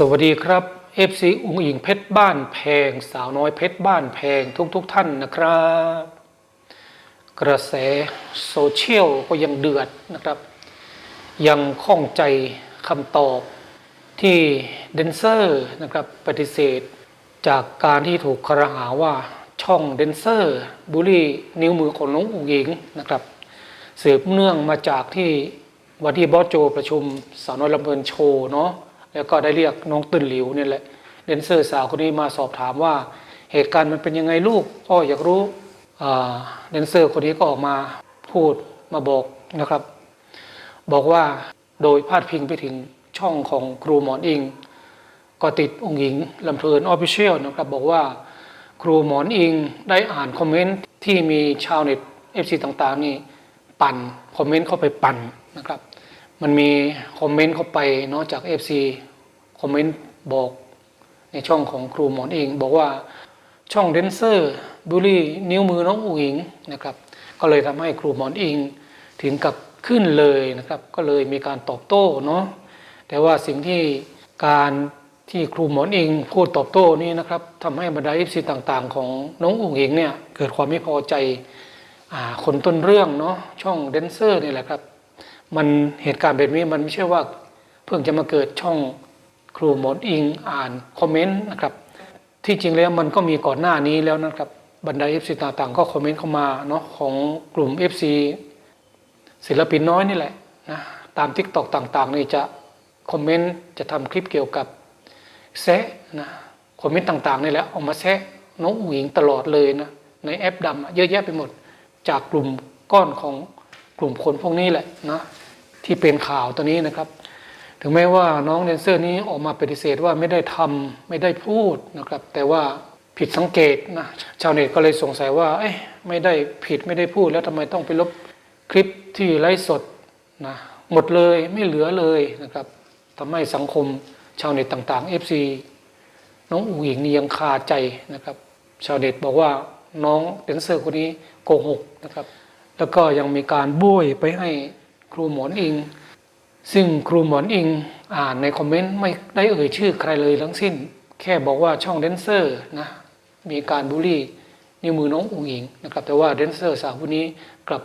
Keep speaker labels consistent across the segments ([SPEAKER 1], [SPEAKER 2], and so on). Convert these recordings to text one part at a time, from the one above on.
[SPEAKER 1] สวัสดีครับ FC อุ๋งอิงเพชรบ้านแพง สาวน้อยเพชรบ้านแพงทุกๆทท่านนะครับ กระแสโซเชียลก็ยังเดือดนะครับ ยังข้องใจคำตอบที่เดนเซอร์นะครับปฏิเสธ จากการที่ถูกครหาว่าช่องเดนเซอร์บุรีนิ้วมือของน้องอุ๋งอิงนะครับสืบเนื่องมาจากที่วันที่บอสโจประชุมสาวน้อยลำเพลินโชว์เนาะ แล้วก็ได้เรียกน้องตื่นหลิวเนี่ยแหละเดนเซอร์สาวคนนี้มาสอบถามว่าเหตุการณ์มันเป็นยังไงลูกพ่ออยากรู้เดนเซอร์คนนี้ก็ออกมาพูดมาบอกนะครับ บอกว่าโดยพาดพิงไปถึงช่องของครูหมอนอิง ก็ติดองค์หญิงลำเพลินออฟฟิเชียลนะครับ บอกว่าครูหมอนอิงได้อ่านคอมเมนต์ที่มีชาวเน็ตเอฟซีต่างๆนี่ปั่นคอมเมนต์เข้าไปปั่นนะครับ มันมีคอมเมนต์เข้าไปเนาะจาก FC คอมเมนต์บอกในช่องของครูหมอนเอง บอกว่าช่องเดนเซอร์บุรี่นิ้วมือน้องอุ๋งอิงนะครับ ก็เลยทำให้ครูหมอนอิงถึงกับขึ้นเลยนะครับ ก็เลยมีการตอบโต้เนาะแต่ว่าสิ่งที่การที่ครูหมอนอิงพูดตอบโต้นี่นะครับทำให้บรรดาเอฟซีต่างๆ ของน้องอุ๋งอิงเนี่ยเกิดความไม่พอใจอ่าคนต้นเรื่องเนาะช่องเดนเซอร์นี่แหละครับ มันเหตุการณ์แบบนี้มันไม่ใช่ว่าเพิ่งจะมาเกิดช่องครูหมอนอิงอ่านคอมเมนต์นะครับ ที่จริงแล้วมันก็มีก่อนหน้านี้แล้วนะครับบรรดา FC ต่างๆ ก็คอมเมนต์เข้ามาเนาะของกลุ่ม FC ศิลปินน้อยนี่แหละนะตาม t ิ k t o k ต่างๆนี่จะคอมเมนต์จะทำคลิปเกี่ยวกับแซะนะคอมเมนต์ต่างๆนี่แหละเอามาแซะน้องอุ๋งอิงตลอดเลยนะในแอปดำเยอะแยะไปหมดจากกลุ่มก้อนของ กลุ่มคนพวกนี้แหละนะที่เป็นข่าวตัวนี้นะครับ ถึงแม้ว่าน้องแดนเซอร์นี้ออกมาปฏิเสธว่าไม่ได้ทำไม่ได้พูดนะครับ แต่ว่าผิดสังเกตนะชาวเน็ตก็เลยสงสัยว่าเอ๊ะไม่ได้ผิดไม่ได้พูดแล้วทำไมต้องไปลบคลิปที่ไลฟ์สดนะหมดเลยไม่เหลือเลยนะครับทำให้สังคมชาวเน็ตต่างๆ FC น้องอูหญิงนี่ยังคาใจนะครับ ชาวเน็ตบอกว่าน้องแดนเซอร์คนนี้โกหกนะครับ แล้วก็ยังมีการบ้ยไปให้ครูหมอนอิง ซึ่งครูหมอนอิงอ่านในคอมเมนต์ไม่ได้เอ่ยชื่อใครเลยทั้งสิ้น แค่บอกว่าช่องแดนเซอร์นะมีการบูลลี่นิ้วมือน้องอุ๋งอิงนะครับแต่ว่าแดนเซอร์สาวคนนี้กลับ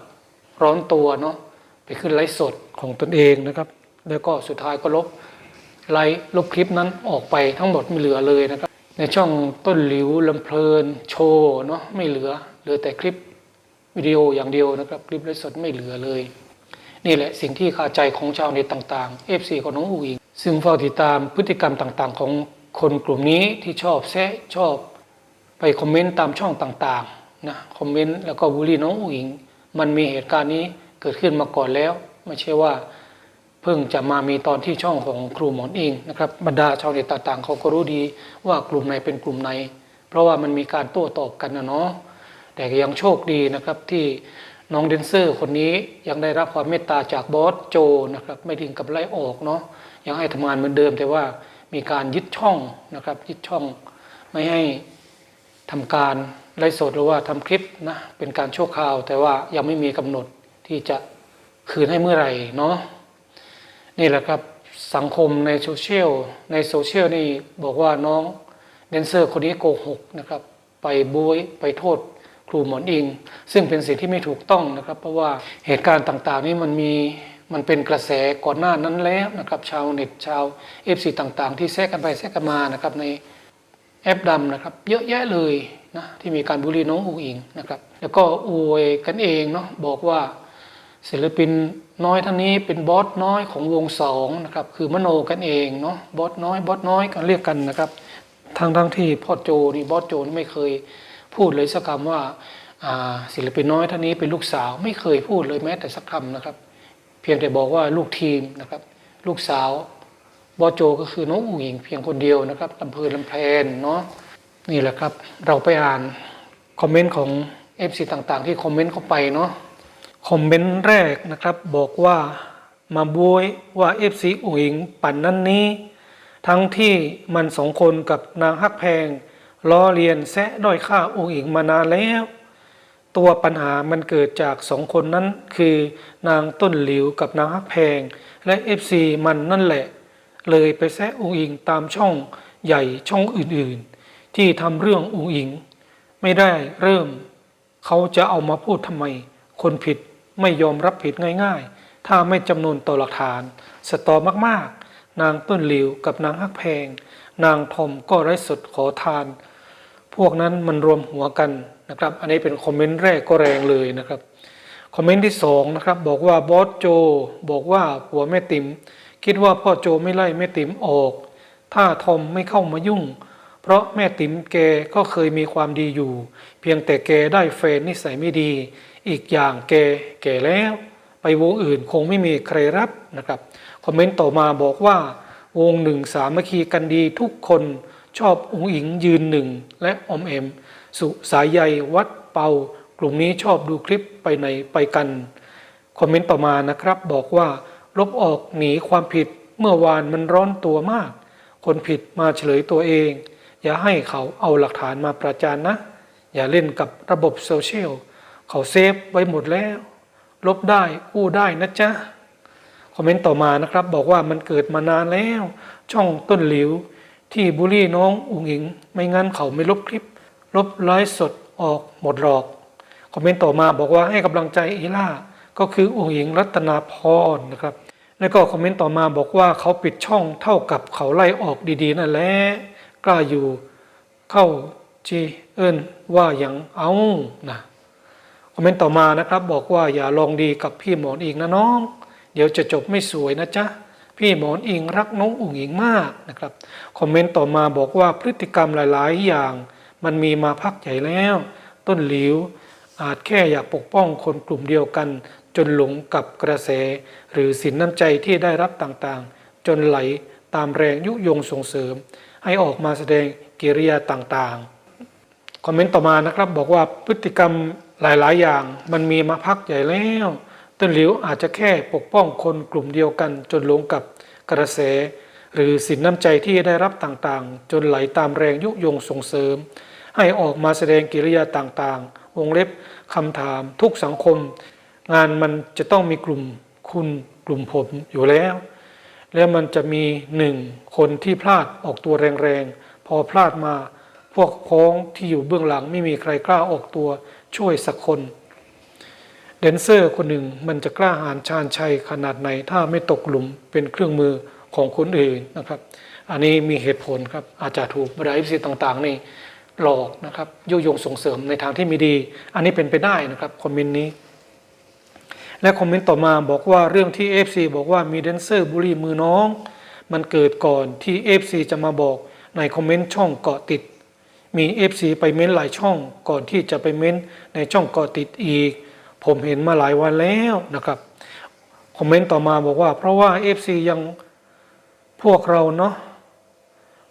[SPEAKER 1] ร้อนตัวเนาะไปขึ้นไลฟ์สดของตนเองนะครับ แล้วก็สุดท้ายก็ลบไลฟ์ลบคลิปนั้นออกไปทั้งหมดไม่เหลือเลยนะครับ ในช่องต้นหลิวลำเพลินโชว์เนาะไม่เหลือเหลือแต่คลิป วิดีโออย่างเดียวนะครับ คลิปไลฟ์สดไม่เหลือเลย นี่แหละสิ่งที่คาใจของชาวเน็ตต่างๆ FC ของน้องอูอิงซึ่งเฝ้าติดตามพฤติกรรมต่างๆ ของคนกลุ่มนี้ที่ชอบแซะชอบ ไปคอมเมนต์ตามช่องต่างๆนะคอมเมนต์แล้วก็บูลลี่น้องอูอิงมันมีเหตุการณ์นี้เกิดขึ้นมาก่อนแล้ว ไม่ใช่ว่า เพิ่งจะมามีตอนที่ช่องของครูหมอนเองนะครับบรรดาชาวเน็ตต่างๆเขาก็รู้ดีว่ากลุ่มไหนเป็นกลุ่มไหน เพราะว่ามันมีการโต้ตอบกันนะเนาะ แต่ยังโชคดีนะครับที่น้องเดนเซอร์คนนี้ยังได้รับความเมตตาจากบอสโจนะครับไม่ถึงกับไล่ออกเนาะยังให้ทำงานเหมือนเดิม แต่ว่ามีการยึดช่องนะครับยึดช่องไม่ให้ทำการไลฟ์สดหรือว่าทำคลิปนะเป็นการชั่วคราว แต่ว่ายังไม่มีกำหนดที่จะคืนให้เมื่อไหร่เนาะนี่แหละครับสังคมในโซเชียลในโซเชียลนี่บอกว่าน้องแดนเซอร์คนนี้โกหกนะครับไปบวยไปโทษ ครูหมอนอิง ซึ่งเป็นสิ่งที่ไม่ถูกต้องนะครับ เพราะว่าเหตุการณ์ต่างๆ นี่มันมีมันเป็นกระแสก่อนหน้านั้นแล้วนะครับ ชาวเน็ตชาวเอฟซีต่างๆ ที่แทรกกันไปแทรกกันมานะครับในแอปดำนะครับ เยอะแยะเลยนะที่มีการบูลลี่น้องอูอิงนะครับ แล้วก็อวยกันเองเนาะบอกว่าศิลปินน้อยท่านนี้เป็นบอสน้อยของวงสองนะครับคือมโนกันเองเนาะบอสน้อยบอสน้อยกันเรียกกันนะครับทั้งทั้งที่พ่อโจนี่บอสโจนี่ไม่เคย พูดเลยสักคำว่าศิลปินน้อยท่านนี้เป็นลูกสาว ไม่เคยพูดเลยแม้แต่สักคำนะครับ เพียงแต่บอกว่าลูกทีมนะครับ ลูกสาวบอโจก็คือน้องอุ๋งอิงเพียงคนเดียวนะครับลำเพลินลำเพลนเนาะนี่แหละครับ เราไปอ่านคอมเมนต์ของ FC ต่างๆ ที่คอมเมนต์เข้าไปเนาะคอมเมนต์แรกนะครับบอกว่ามาบวยว่าเอฟซีอุ๋งอิงปั่นนั้นนี้ ทั้งที่มันสองคนกับนางฮักแพง ล้อเลียนแซะด้อยค่าอุ๋งอิงมานานแล้ว ตัวปัญหามันเกิดจากสองคนนั้นคือนางต้นหลิวกับนางฮักแพง และเอฟซีมันนั่นแหละ เลยไปแซะองค์อิงตามช่องใหญ่ช่องอื่นๆ ที่ทำเรื่ององค์อิง ไม่ได้เริ่ม เขาจะเอามาพูดทำไม คนผิดไม่ยอมรับผิดง่ายๆ ถ้าไม่จำนวนต่อหลักฐาน สตอมากๆ นางต้นหลิวกับนางฮักแพง นางทอมก็ไร้สดขอทาน พวกนั้นมันรวมหัวกันนะครับ อันนี้เป็นคอมเมนต์แรกก็แรงเลยนะครับ คอมเมนต์ที่สองนะครับบอกว่าบอสโจ บอกว่าผัวแม่ติ๋มคิดว่าพ่อโจไม่ไล่แม่ติ๋มออก ถ้าทอมไม่เข้ามายุ่ง เพราะแม่ติ๋มแกก็เคยมีความดีอยู่ เพียงแต่แกได้แฟนนิสัยไม่ดี อีกอย่างแกแก่แล้ว ไปวงอื่นคงไม่มีใครรับนะครับ คอมเมนต์ต่อมาบอกว่าวงหนึ่งสามัคคีกันดีทุกคน ชอบองค์อิงยืนหนึ่งและอมเอม สุสายใยวัดเปากลุ่มนี้ชอบดูคลิปไปไหนไปกัน คอมเมนต์ต่อมานะครับ บอกว่า ลบออกหนีความผิดเมื่อวานมันร้อนตัวมาก คนผิดมาเฉลยตัวเอง อย่าให้เขาเอาหลักฐานมาประจานนะ อย่าเล่นกับระบบโซเชียลเขาเซฟไว้หมดแล้ว ลบได้กู้ได้นะจ๊ะคอมเมนต์ต่อมานะครับ บอกว่ามันเกิดมานานแล้ว ช่องต้นหลิว ที่บูลลี่น้องอุ๋งอิง ไม่งั้นเขาไม่ลบคลิป ลบไลฟ์สดออกหมดหรอก คอมเมนต์ต่อมาบอกว่าให้กำลังใจอีล่า ก็คืออุ๋งอิงรัตนาพรนะครับ แล้วก็คอมเมนต์ต่อมาบอกว่าเขาปิดช่องเท่ากับเขาไล่ออกดีๆนั่นแหละกล้าอยู่เข้าจีเอินว่าอย่างเอานะคอมเมนต์ต่อมานะครับ บอกว่าอย่าลองดีกับพี่หมอนอิงนะน้อง เดี๋ยวจะจบไม่สวยนะจ๊ะ พี่หมอนอิงรักน้องอุ๋งอิงมากนะครับ คอมเมนต์ต่อมาบอกว่าพฤติกรรมหลาย ๆ อย่าง มันมีมาพักใหญ่แล้ว ต้นหลิว อาจแค่อยากปกป้องคนกลุ่มเดียวกัน จนหลงกับกระแส หรือสินน้ำใจที่ได้รับต่างๆ จนไหลตามแรงยุยงส่งเสริม ให้ออกมาแสดงกิริยาต่างๆ คอมเมนต์ต่อมานะครับบอกว่าพฤติกรรมหลาย ๆ อย่าง มันมีมาพักใหญ่แล้ว ต้นหลิวอาจจะแค่ปกป้องคนกลุ่มเดียวกันจนหลงกับกระแส หรือสินน้ำใจที่ได้รับต่างๆ จนไหลตามแรงยุยงส่งเสริม ให้ออกมาแสดงกิริยาต่างๆ วงเล็บคำถาม ทุกสังคม งานมันจะต้องมีกลุ่มคุณกลุ่มผมอยู่แล้ว แล้วมันจะมีหนึ่งคนที่พลาดออกตัวแรงๆ พอพลาดมา พวกพ้องที่อยู่เบื้องหลังไม่มีใครกล้าออกตัวช่วยสักคน แดนเซอร์คนหนึ่งมันจะกล้าหาญชาญชัยขนาดไหน ถ้าไม่ตกหลุมเป็นเครื่องมือของคนอื่นนะครับ อันนี้มีเหตุผลครับอาจจะถูกบรรดาอิฟซีต่างๆ นี่หลอกนะครับยุยงส่งเสริมในทางที่ไม่ดี อันนี้เป็นไปได้นะครับคอมเมนต์นี้ และคอมเมนต์ต่อมาบอกว่าเรื่องที่ FC บอกว่ามีแดนเซอร์บุรีมือน้อง มันเกิดก่อนที่ FC จะมาบอกในคอมเมนต์ช่องเกาะติด มี FC ไปเม้นหลายช่องก่อนที่จะไปเม้นในช่องเกาะติดอีก ผมเห็นมาหลายวันแล้วนะครับ คอมเมนต์ต่อมาบอกว่า เพราะว่า FC ยังพวกเราเนาะ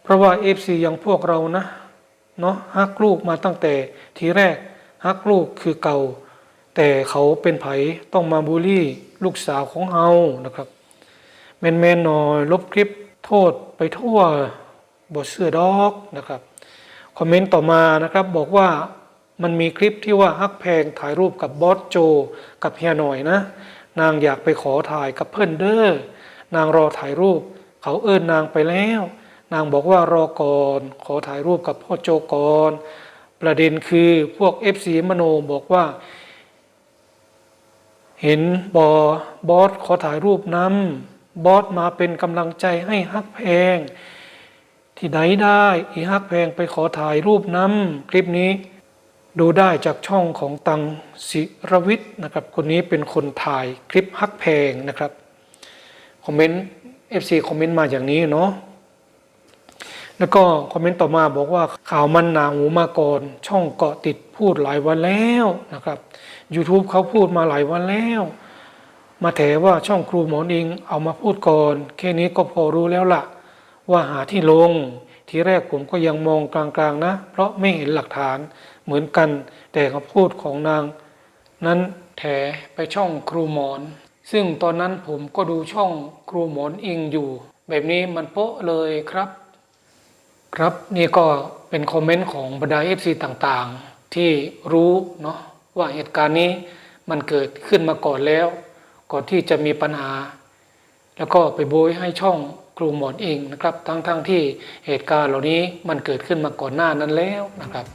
[SPEAKER 1] เพราะว่า FC ยังพวกเรานะเนาะฮักลูกมาตั้งแต่ทีแรกฮักลูกคือเก่า แต่เขาเป็นไผต้องมาบูลลี่ลูกสาวของเฮานะครับแมนแมนหน่อยลบคลิปโทษไปทั่วบทเสื้อดอกนะครับ คอมเมนต์ต่อมานะครับบอกว่า มันมีคลิปที่ว่าฮักแพงถ่ายรูปกับบอสโจ กับเฮียหน่อยนะ นางอยากไปขอถ่ายกับเพื่อนเด้อนางรอถ่ายรูป เขาเอิ้นนางไปแล้ว นางบอกว่ารอก่อน ขอถ่ายรูปกับพ่อโจก่อนประเด็นคือพวก FC มโนบอกว่า เห็นบอบอสขอถ่ายรูปน้ำบอสมาเป็นกำลังใจให้ฮักแพง ที่ไหนได้อีฮักแพงไปขอถ่ายรูปน้ำคลิปนี้ ดูได้จากช่องของตังศิรวิทย์นะครับ คนนี้เป็นคนถ่ายคลิปฮักแพงนะครับ คอมเมนต์ FC คอมเมนต์มาอย่างนี้เนาะ แล้วก็คอมเมนต์ต่อมาบอกว่าข่าวมันหนาหูมาก่อน ช่องเกาะติดพูดหลายวันแล้วนะครับ YouTube เขาพูดมาหลายวันแล้ว มาแถว่าช่องครูหมอนเองเอามาพูดก่อน แค่นี้ก็พอรู้แล้วล่ะ ว่าหาที่ลง ทีแรกผมก็ยังมองกลางๆนะ เพราะไม่เห็นหลักฐานเหมือนกัน แต่คำพูดของนาง นั้นแถไปช่องครูหมอน ซึ่งตอนนั้นผมก็ดูช่องครูหมอนอิงอยู่ แบบนี้มันโป๊ะเลยครับ ครับนี่ก็เป็นคอมเมนต์ของบรรดาเอฟซีต่างๆ ที่รู้เนาะว่าเหตุการณ์นี้มันเกิดขึ้นมาก่อนแล้ว ก่อนที่จะมีปัญหา แล้วก็ไปโบยให้ช่อง ครูหมอนเองนะครับ ทั้งๆที่เหตุการณ์เหล่านี้มันเกิดขึ้นมาก่อนหน้านั้นแล้วนะครับ